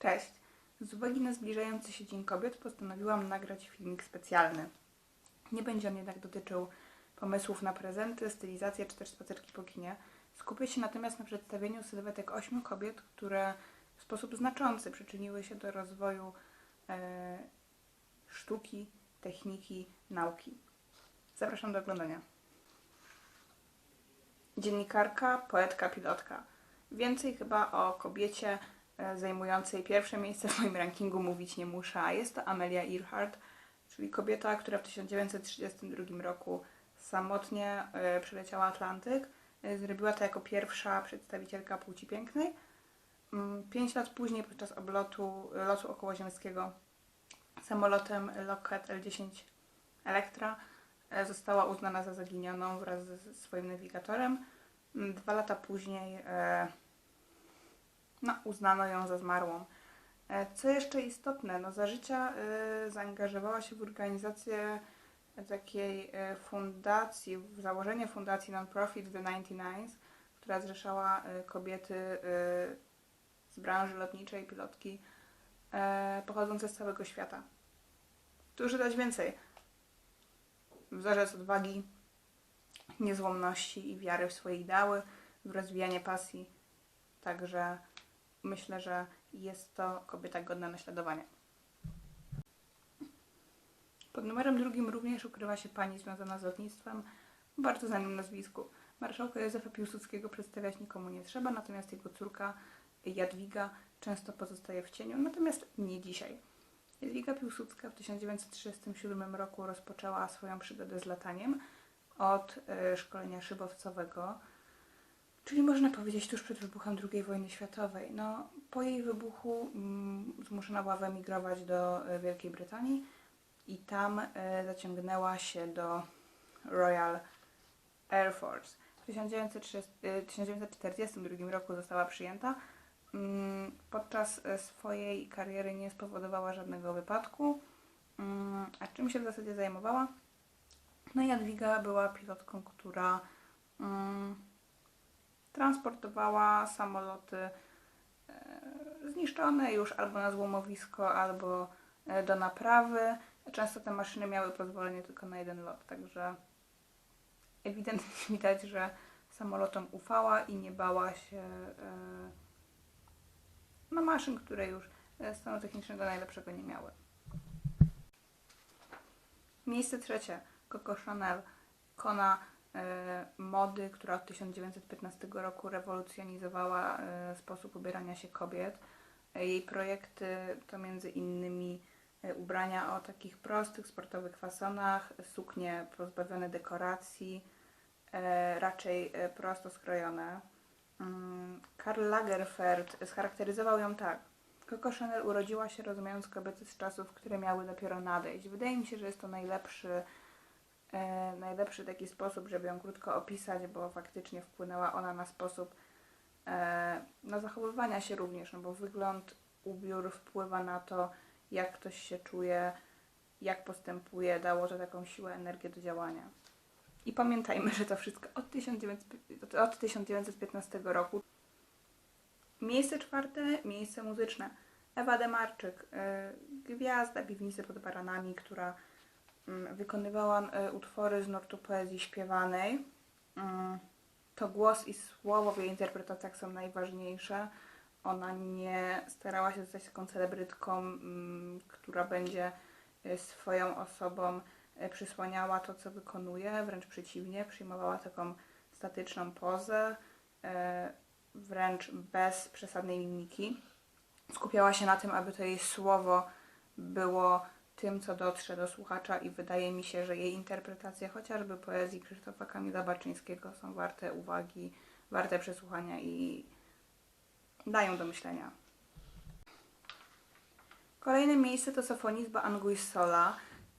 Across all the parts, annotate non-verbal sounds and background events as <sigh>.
Cześć! Z uwagi na zbliżający się Dzień Kobiet postanowiłam nagrać filmik specjalny. Nie będzie on jednak dotyczył pomysłów na prezenty, stylizację czy też spacerki po kinie. Skupię się natomiast na przedstawieniu sylwetek ośmiu kobiet, które w sposób znaczący przyczyniły się do rozwoju e, sztuki, techniki, nauki. Zapraszam do oglądania. Dziennikarka, poetka, pilotka. Więcej chyba o kobiecie zajmującej pierwsze miejsce w moim rankingu mówić nie muszę, jest to Amelia Earhart, czyli kobieta, która w 1932 roku samotnie e, przeleciała Atlantyk. E, Zrobiła to jako pierwsza przedstawicielka płci pięknej. Mm, Pięć lat później, podczas oblotu e, lotu okołoziemskiego samolotem Lockheed L-10 Electra, e, została uznana za zaginioną wraz ze swoim nawigatorem. Mm, Dwa lata później e, no, uznano ją za zmarłą. E, Co jeszcze istotne, no, za życia e, zaangażowała się w organizację takiej e, fundacji, w założenie fundacji non-profit The 99, która zrzeszała kobiety z branży lotniczej, pilotki, pochodzące z całego świata. Dużo dać więcej. Wzorzec odwagi, niezłomności i wiary w swoje ideały, w rozwijanie pasji. Także myślę, że jest to kobieta godna naśladowania. Pod numerem drugim również ukrywa się pani związana z lotnictwem o bardzo znanym nazwisku. Marszałka Józefa Piłsudskiego przedstawiać nikomu nie trzeba, natomiast jego córka Jadwiga często pozostaje w cieniu, natomiast nie dzisiaj. Jadwiga Piłsudska w 1937 roku rozpoczęła swoją przygodę z lataniem od e, szkolenia szybowcowego, czyli można powiedzieć tuż przed wybuchem II wojny światowej. No, po jej wybuchu mm, zmuszona była wyemigrować do e, Wielkiej Brytanii i tam e, zaciągnęła się do Royal Air Force. W 1930 e, 1942 roku została przyjęta. Mm, Podczas swojej kariery nie spowodowała żadnego wypadku. Mm, A czym się w zasadzie zajmowała? No Jadwiga była pilotką, która transportowała samoloty e, zniszczone już albo na złomowisko, albo e, do naprawy. Często te maszyny miały pozwolenie tylko na jeden lot, także ewidentnie <laughs> widać, że samolotom ufała i nie bała się e, no, maszyn, które już stanu technicznego najlepszego nie miały. Miejsce trzecie. Coco Chanel, ikona e, mody, która od 1915 roku rewolucjonizowała e, sposób ubierania się kobiet. E, jej projekty to między innymi e, ubrania o takich prostych, sportowych fasonach, suknie pozbawione dekoracji, e, raczej e, prosto skrojone. Mm, Karl Lagerfeld scharakteryzował ją tak. Coco Chanel urodziła się rozumiejąc kobiety z czasów, które miały dopiero nadejść. Wydaje mi się, że jest to najlepszy, e, najlepszy taki sposób, żeby ją krótko opisać, bo faktycznie wpłynęła ona na sposób e, na zachowywania się również, no bo wygląd, ubiór wpływa na to, jak ktoś się czuje, jak postępuje, dało to taką siłę, energię do działania. I pamiętajmy, że to wszystko od, 1900, od 1915 roku. Miejsce czwarte, miejsce muzyczne. Ewa Demarczyk, y, gwiazda piwnicy pod baranami, która mm, wykonywała y, utwory z nurtu poezji śpiewanej. Mm, To głos i słowo w jej interpretacjach są najważniejsze. Ona nie starała się zostać taką celebrytką, mm, która będzie y, swoją osobą y, przysłaniała to, co wykonuje, wręcz przeciwnie, przyjmowała taką statyczną pozę, e, wręcz bez przesadnej mimiki. Skupiała się na tym, aby to jej słowo było tym, co dotrze do słuchacza i wydaje mi się, że jej interpretacje chociażby poezji Krzysztofa Kamila Baczyńskiego są warte uwagi, warte przesłuchania i dają do myślenia. Kolejne miejsce to Sofonisba Anguissola,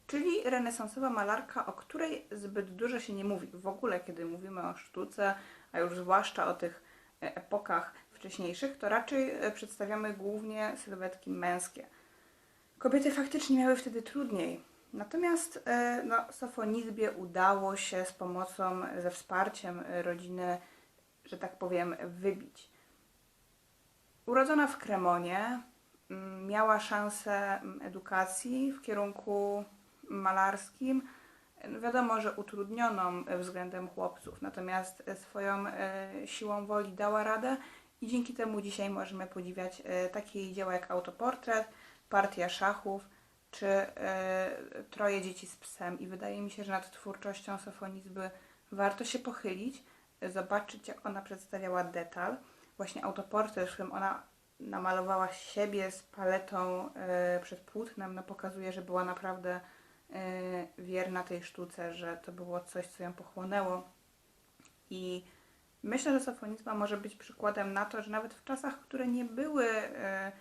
czyli renesansowa malarka, o której zbyt dużo się nie mówi. W ogóle, kiedy mówimy o sztuce, a już zwłaszcza o tych e, epokach wcześniejszych, to raczej e, przedstawiamy głównie sylwetki męskie. Kobiety faktycznie miały wtedy trudniej. Natomiast e, no, Sofonizbie udało się z pomocą, ze wsparciem rodziny, że tak powiem, wybić. Urodzona w Kremonie, mm, miała szansę mm, edukacji w kierunku malarskim. Wiadomo, że utrudnioną względem chłopców, natomiast e, swoją e, siłą woli dała radę i dzięki temu dzisiaj możemy podziwiać takie dzieła jak Autoportret, Partia Szachów czy e, Troje dzieci z psem. I wydaje mi się, że nad twórczością Sofonizby warto się pochylić, zobaczyć jak ona przedstawiała detal. Właśnie autoportret, w którym ona namalowała siebie z paletą e, przed płótnem, no pokazuje, że była naprawdę e, wierna tej sztuce, że to było coś, co ją pochłonęło. I myślę, że sofonizma może być przykładem na to, że nawet w czasach, które nie były e,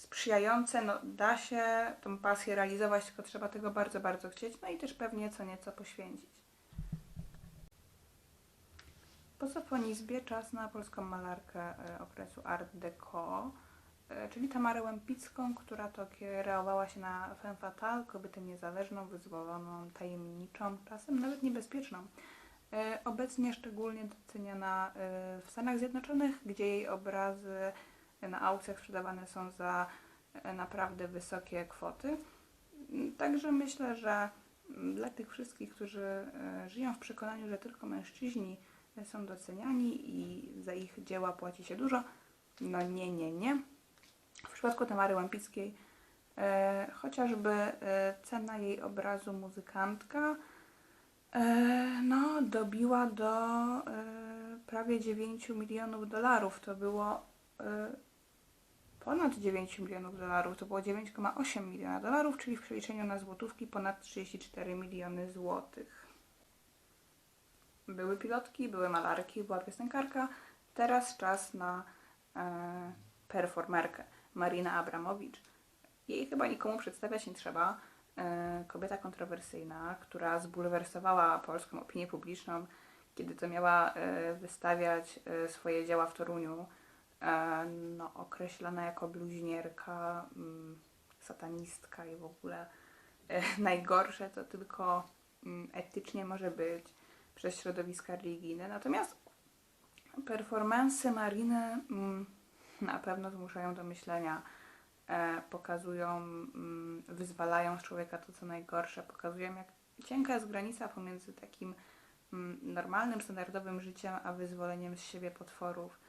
sprzyjające, no da się tą pasję realizować, tylko trzeba tego bardzo, bardzo chcieć, no i też pewnie co nieco poświęcić. Po sofonizbie czas na polską malarkę e, okresu Art Deco, e, czyli Tamarę Łępicką, która to kierowała się na femme fatale, kobietę niezależną, wyzwoloną, tajemniczą, czasem nawet niebezpieczną. E, Obecnie szczególnie doceniana w Stanach Zjednoczonych, gdzie jej obrazy na aukcjach sprzedawane są za e, naprawdę wysokie kwoty. Także myślę, że mm, dla tych wszystkich, którzy e, żyją w przekonaniu, że tylko mężczyźni e, są doceniani i za ich dzieła płaci się dużo, no nie, nie, nie. W przypadku Tamary Łępickiej e, chociażby e, cena jej obrazu muzykantka e, no, dobiła do e, prawie 9 milionów dolarów. To było e, ponad 9 milionów dolarów, to było 9,8 miliona dolarów, czyli w przeliczeniu na złotówki ponad 34 miliony złotych. Były pilotki, były malarki, była piosenkarka. Teraz czas na e, performerkę. Marina Abramowicz. Jej chyba nikomu przedstawiać nie trzeba. E, kobieta kontrowersyjna, która zbulwersowała polską opinię publiczną, kiedy to miała e, wystawiać e, swoje dzieła w Toruniu no, określona jako bluźnierka, mm, satanistka i w ogóle. E, <laughs> najgorsze to tylko mm, etycznie może być przez środowiska religijne. Natomiast performance Mariny mm, na pewno zmuszają do myślenia, e, pokazują, wyzwalają z człowieka to, co najgorsze, pokazują, jak cienka jest granica pomiędzy takim normalnym, standardowym życiem, a wyzwoleniem z siebie potworów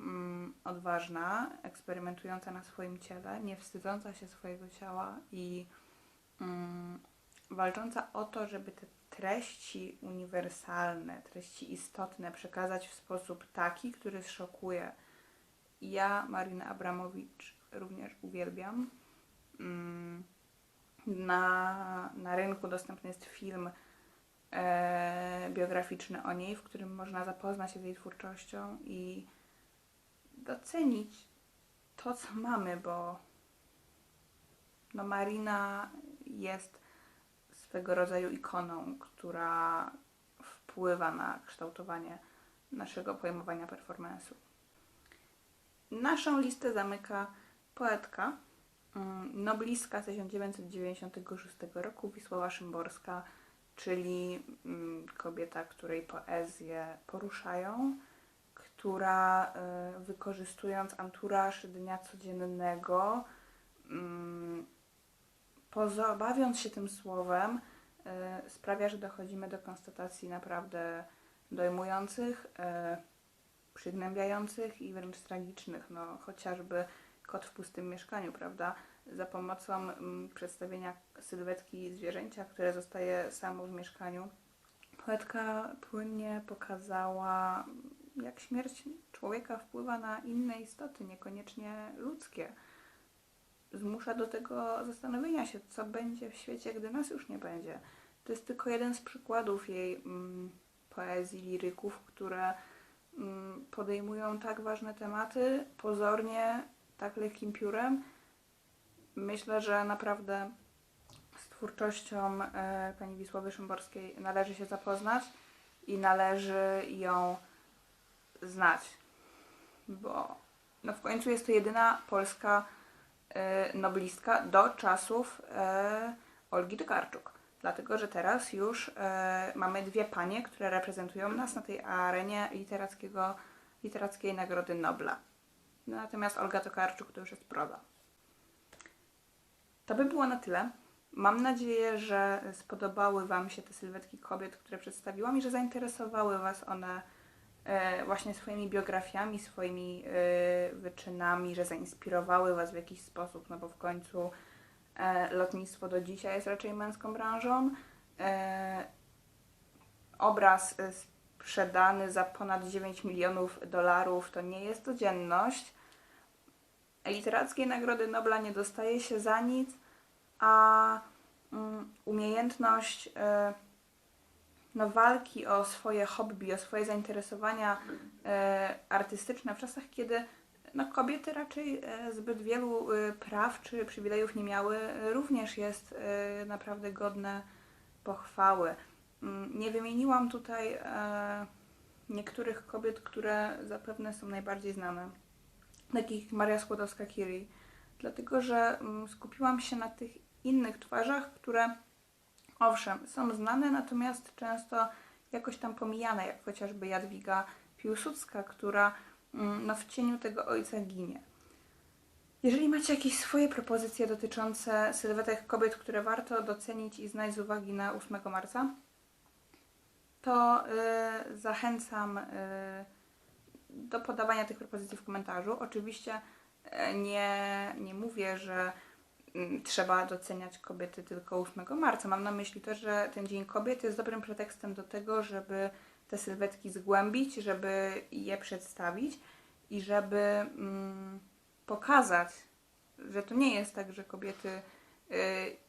mm, odważna, eksperymentująca na swoim ciele, nie wstydząca się swojego ciała i mm, walcząca o to, żeby te treści uniwersalne, treści istotne przekazać w sposób taki, który zszokuje. Ja Marinę Abramowicz również uwielbiam. Mm, na, na rynku dostępny jest film e, biograficzny o niej, w którym można zapoznać się z jej twórczością i docenić to, co mamy, bo no Marina jest swego rodzaju ikoną, która wpływa na kształtowanie naszego pojmowania performance'u. Naszą listę zamyka poetka, mm, noblistka z 1996 roku, Wisława Szymborska, czyli mm, kobieta, której poezje poruszają, która y, wykorzystując anturaż dnia codziennego, mm, poza- bawiąc się tym słowem, y, sprawia, że dochodzimy do konstatacji naprawdę dojmujących, y, przygnębiających i wręcz tragicznych. No, chociażby kot w pustym mieszkaniu, prawda? Za pomocą mm, przedstawienia sylwetki zwierzęcia, które zostaje samo w mieszkaniu, poetka płynnie pokazała, jak śmierć człowieka wpływa na inne istoty, niekoniecznie ludzkie. Zmusza do tego zastanowienia się, co będzie w świecie, gdy nas już nie będzie. To jest tylko jeden z przykładów jej mm, poezji, liryków, które mm, podejmują tak ważne tematy, pozornie, tak lekkim piórem. Myślę, że naprawdę z twórczością e, pani Wisławy Szymborskiej należy się zapoznać i należy ją znać, bo no w końcu jest to jedyna polska e, noblistka do czasów e, Olgi Tokarczuk. Dlatego, że teraz już e, mamy dwie panie, które reprezentują nas na tej arenie literackiego, literackiej Nagrody Nobla. No, natomiast Olga Tokarczuk to już jest proza. To by było na tyle. Mam nadzieję, że spodobały Wam się te sylwetki kobiet, które przedstawiłam i że zainteresowały Was one właśnie swoimi biografiami, swoimi e, wyczynami, że zainspirowały Was w jakiś sposób, no bo w końcu e, lotnictwo do dzisiaj jest raczej męską branżą. E, obraz e, sprzedany za ponad 9 milionów dolarów to nie jest codzienność. Literackiej Nagrody Nobla nie dostaje się za nic, a mm, umiejętność e, no, walki o swoje hobby, o swoje zainteresowania e, artystyczne w czasach, kiedy no, kobiety raczej e, zbyt wielu e, praw czy przywilejów nie miały, e, również jest e, naprawdę godne pochwały. Mm, Nie wymieniłam tutaj e, niektórych kobiet, które zapewne są najbardziej znane, takich jak Maria Skłodowska-Curie, dlatego że mm, skupiłam się na tych innych twarzach, które owszem, są znane, natomiast często jakoś tam pomijane, jak chociażby Jadwiga Piłsudska, która mm, no, w cieniu tego ojca ginie. Jeżeli macie jakieś swoje propozycje dotyczące sylwetek kobiet, które warto docenić i znać z uwagi na 8 marca, to y, zachęcam y, do podawania tych propozycji w komentarzu. Oczywiście y, nie, nie mówię, że trzeba doceniać kobiety tylko 8 marca. Mam na myśli to, że ten Dzień Kobiet jest dobrym pretekstem do tego, żeby te sylwetki zgłębić, żeby je przedstawić i żeby mm, pokazać, że to nie jest tak, że kobiety y,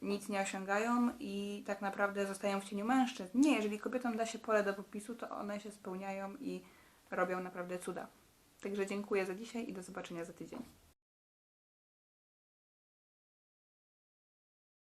nic nie osiągają i tak naprawdę zostają w cieniu mężczyzn. Nie, jeżeli kobietom da się pole do popisu, to one się spełniają i robią naprawdę cuda. Także dziękuję za dzisiaj i do zobaczenia za tydzień.